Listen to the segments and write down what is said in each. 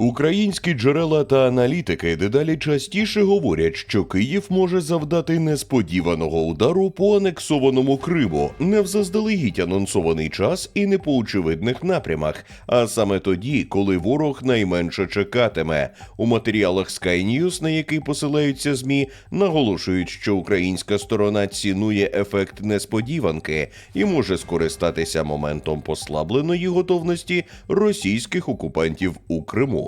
Українські джерела та аналітики дедалі частіше говорять, що Київ може завдати несподіваного удару по анексованому Криму не в заздалегідь анонсований час і не по очевидних напрямах, а саме тоді, коли ворог найменше чекатиме. У матеріалах Sky News, на який посилаються змі, наголошують, що українська сторона цінує ефект несподіванки і може скористатися моментом послабленої готовності російських окупантів у Криму.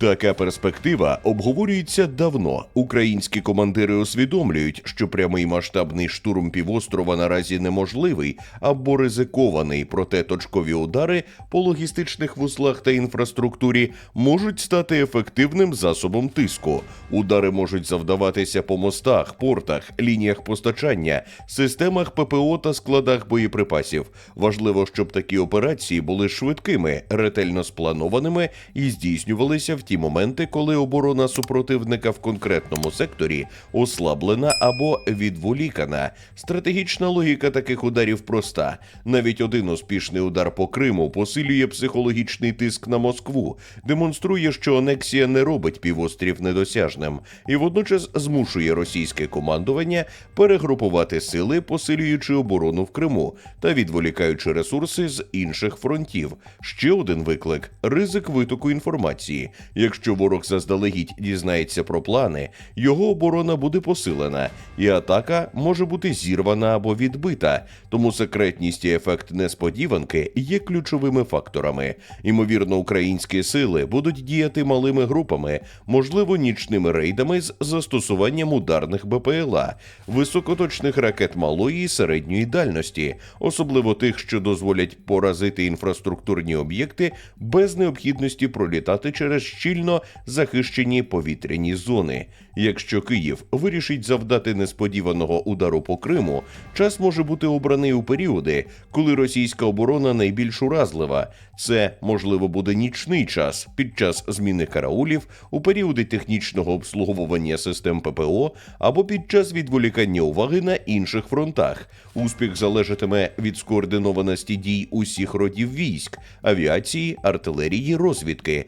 Така перспектива обговорюється давно. Українські командири усвідомлюють, що прямий масштабний штурм півострова наразі неможливий або ризикований, проте точкові удари по логістичних вузлах та інфраструктурі можуть стати ефективним засобом тиску. Удари можуть завдаватися по мостах, портах, лініях постачання, системах ППО та складах боєприпасів. Важливо, щоб такі операції були швидкими, ретельно спланованими і здійснювалися в ті моменти, коли оборона супротивника в конкретному секторі ослаблена або відволікана. Стратегічна логіка таких ударів проста. Навіть один успішний удар по Криму посилює психологічний тиск на Москву, демонструє, що анексія не робить півострів недосяжним, і водночас змушує російське командування перегрупувати сили, посилюючи оборону в Криму та відволікаючи ресурси з інших фронтів. Ще один виклик ризик витоку інформації. Якщо ворог заздалегідь дізнається про плани, його оборона буде посилена, і атака може бути зірвана або відбита. Тому секретність і ефект несподіванки є ключовими факторами. Ймовірно, українські сили будуть діяти малими групами, можливо, нічними рейдами з застосуванням ударних БПЛА, високоточних ракет малої і середньої дальності, особливо тих, що дозволять поразити інфраструктурні об'єкти без необхідності пролітати через щільно захищені повітряні зони. Якщо Київ вирішить завдати несподіваного удару по Криму, час може бути обраний у періоди, коли російська оборона найбільш уразлива. Це можливо буде нічний час під час зміни караулів, у періоди технічного обслуговування систем ППО або під час відволікання уваги на інших фронтах. Успіх залежатиме від скоординованості дій усіх родів військ, авіації, артилерії, розвідки,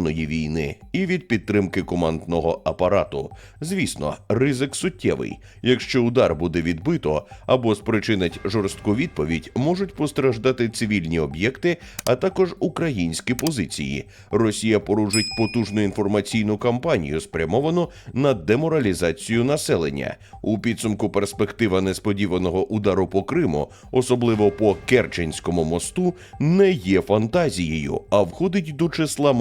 електронної війни і від підтримки командного апарату. Звісно, ризик суттєвий. Якщо удар буде відбито або спричинить жорстку відповідь, можуть постраждати цивільні об'єкти, а також українські позиції. Росія порушить потужну інформаційну кампанію, спрямовану на деморалізацію населення. У підсумку перспектива несподіваного удару по Криму, особливо по Керченському мосту, не є фантазією, а входить до числа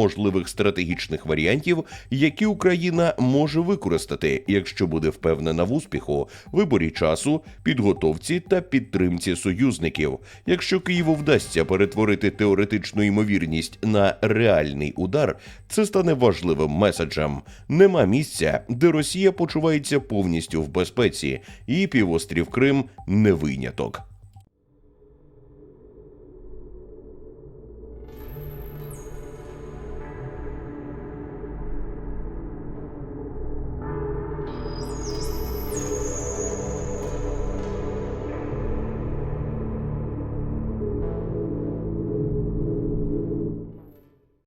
можливих стратегічних варіантів, які Україна може використати, якщо буде впевнена в успіху, виборі часу, підготовці та підтримці союзників. Якщо Києву вдасться перетворити теоретичну ймовірність на реальний удар, це стане важливим меседжем. Нема місця, де Росія почувається повністю в безпеці, і півострів Крим не виняток.